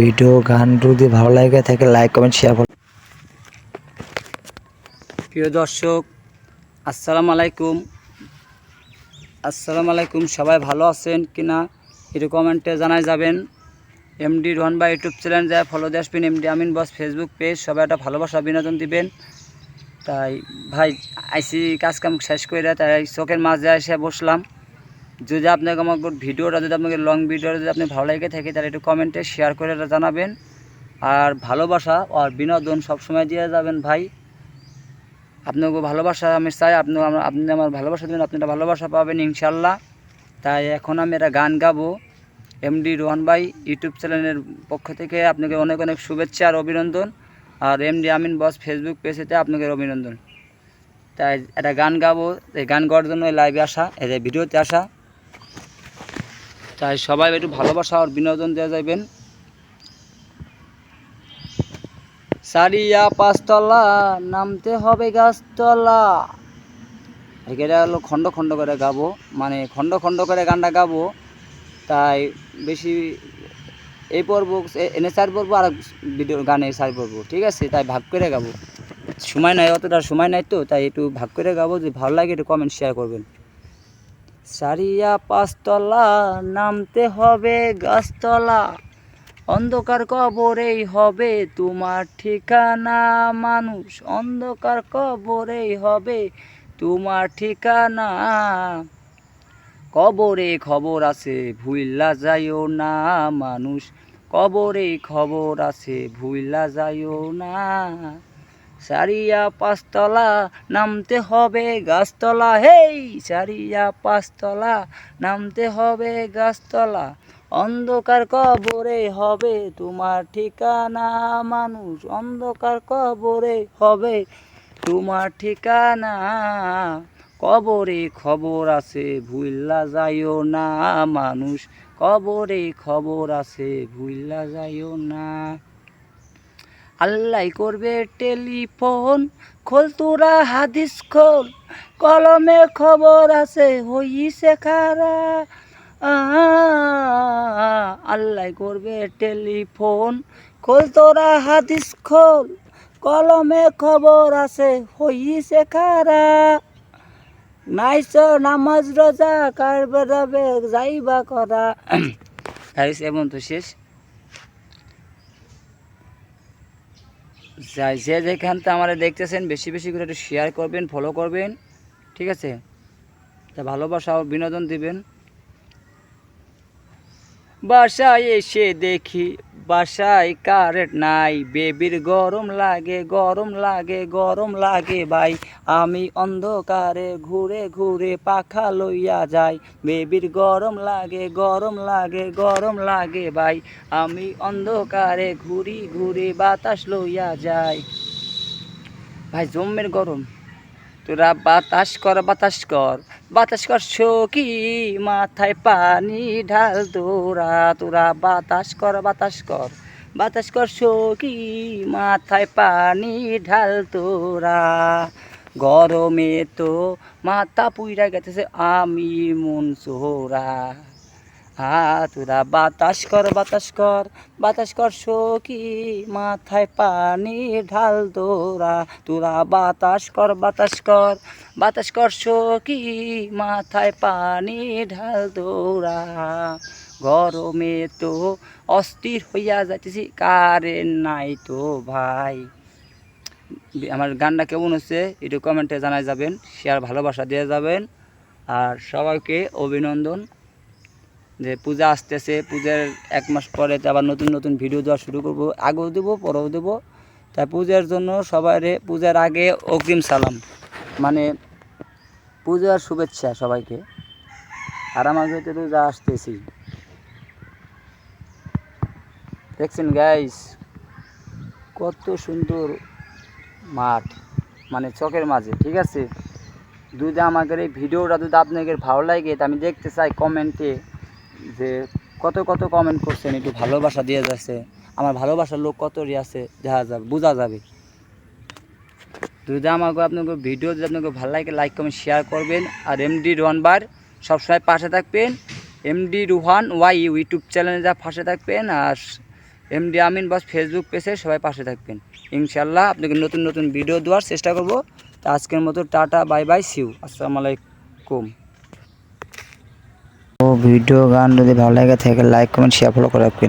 Video, গান যদি ভালো লাগে থাকে লাইক কমেন্ট শেয়ার প্রিয় দর্শক, আসসালামু আলাইকুম। আসসালামু আলাইকুম, সবাই ভালো আছেন কিনা একটু কমেন্টে জানাই যাবেন। এমডি রোহন বা ইউটিউব চ্যানেল যায় ফলো দিয়ে আসবেন। MD Amin boss Facebook page সবাই একটা ভালোবাসা, বিনোদন দিবেন। তাই ভাই আইসি কাজ কাম শেষ করে তাই চোখের মাঝে এসে বসলাম। যদি আপনাকে আমার ভিডিওটা, যদি আপনাকে লং ভিডিওটা যদি আপনি ভালো লাগে থাকে, তাহলে একটু কমেন্টে শেয়ার করে জানাবেন। আর ভালোবাসা আর বিনোদন সবসময় দিয়ে যাবেন ভাই। আপনাকে ভালোবাসা আমি চাই, আপনি আপনি আমার ভালোবাসা দেবেন, আপনি একটা ভালোবাসা পাবেন ইনশাল্লাহ তাই এখন আমি একটা গান গাবো। এমডি রোহান ভাই ইউটিউব চ্যানেলের পক্ষ থেকে আপনাকে অনেক অনেক শুভেচ্ছা আর অভিনন্দন। আর এমডি আমিন বস ফেসবুক পেজেতে আপনাকে অভিনন্দন। তাই একটা গান গাবো, এই গান গাওয়ার জন্য লাইভে আসা, এই ভিডিওতে আসা। তাই সবাই একটু ভালোবাসা আর বিনোদন দেওয়া যাবেন সারিয়া পাঁচতলা, নামতে হবে গাছতলা। এটা হলো খণ্ড খণ্ড করে গাবো মানে খণ্ড খণ্ড করে গানটা গাবো। তাই বেশি এই পর্ব, এনে চার পর্ব আর ভিডিও, গানে চার পর্ব, ঠিক আছে? তাই ভাগ করে গাবো। সময় নাই, অতটা সময় নাই তো, তাই একটু ভাগ করে গাবো, যদি ভালো লাগে একটু কমেন্ট শেয়ার করবেন। সারিয়া পাঁচতলা নামতে হবে গাছতলা। অন্ধকার কবরেই হবে তোমার ঠিকানা মানুষ। অন্ধকার কবরেই হবে তোমার ঠিকানা। কবরে খবর আছে, ভুইলা যাইও না মানুষ। কবরে খবর আছে, ভুইলা যাইও না। সারিয়া পাঁচতলা নামতে হবে গাছতলা। হেই, সারিয়া পাঁচতলা নামতে হবে গাছতলা। অন্ধকার কবরে হবে তোমার ঠিকানা মানুষ। অন্ধকার কবরে হবে তোমার ঠিকানা। কবরে খবর আছে ভুইলা যাইও না মানুষ। কবরে খবর আছে ভুইলা যাইও না। আল্লাহ করবে টেলিফোন, খোল তোরা হাদিস খোল, কলমে খবর আছে, হইছে খারা। আল্লাহ করবে টেলিফোন, খোল তোরা হাদিস খোল, কলমে খবর আছে, হইছে খারা। নাইছ নামাজ, রোজা কারবে যাইবা করা। এবং তো শেষ। যাই, যে যেখান থেকে আমার দেখতেছেন, বেশি বেশি করে একটু শেয়ার করবেন ফলো করবেন, ঠিক আছে? তা ভালোবাসা বিনোদন দিবেন। বাসায় এসে দেখি বাসায় কারেন্ট নাই। বেবির গরম লাগে গরম লাগে গরম লাগে ভাই। আমি অন্ধকারে ঘুরে ঘুরে পাখা লইয়া যাই। বেবির গরম লাগে গরম লাগে গরম লাগে ভাই। আমি অন্ধকারে ঘুরি ঘুরে বাতাস লইয়া যাই। ভাই, জম্মের গরম। তোরা বাতাস কর বাতাস কর বাতাস কর সখি, মাথায় পানি ঢাল তোরা তোরা বাতাস কর বাতাস কর বাতাস কর সখি, মাথায় পানি ঢাল তোরা। গরমে তো মাথা পুইরা গেতেছে, আমি মন হা তোরা বাতাস কর বাতাস কর বাতাস কর সখি, মাথায় পানি ঢাল তোরা। তোরা বাতাস কর বাতাস কর বাতাস কর সখি, মাথায় পানি ঢাল তোরা। গরমে তো অস্থির হইয়া যাইতেছি কারেন্ট নাই তো ভাই। আমার গানটা কেমন হচ্ছে, একটু কমেন্টে জানাই যাবেন শেয়ার ভালোবাসা দিয়ে যাবেন। আর সবাইকে অভিনন্দন। যে পূজা আসতেছে, পূজার এক মাস পরে তো আবার নতুন নতুন ভিডিও দেওয়া শুরু করব, আগেও দেবো, পরেও দেবো। তাই পূজার জন্য সবাই পূজার আগে অগ্রিম সালাম। মানে পূজার শুভেচ্ছা সবাইকে। আর আমার তো যা আসতেছি। দেখছেন গাইস কত সুন্দর মাঠ। মানে চকের মাঝে, ঠিক আছে? যদি আমাদের এই ভিডিওটা যদি আপনাদের ভালো লাগে, তা আমি দেখতে চাই কমেন্টে যে কত কত কমেন্ট করছেন, একটু ভালোবাসা দিয়ে যাচ্ছে। আমার ভালোবাসার লোক কত রি আছে, দেখা যাবে বোঝা যাবে। যদি আমাকে আপনাকে ভিডিও যদি আপনাকে ভালো লাগে লাইক কমেন্ট শেয়ার করবেন। আর এমডি রোহান বার, সবসময় পাশে থাকবেন। এমডি রুহান ওয়াই, ইউটিউব চ্যানেলে যা পাশে থাকবেন, আর এমডি আমিন বাস ফেসবুক পেজে সবাই পাশে থাকবেন। ইনশাল্লাহ আপনাকে নতুন নতুন ভিডিও দেওয়ার চেষ্টা করব। তা আজকের মতো, টাটা বাই বাই সিউ আসসালামু আলাইকুম। ও ভিডিও গান যদি ভালো লাগে থাকে লাইক কমেন্ট শেয়ার ফলো করে রাখবেন।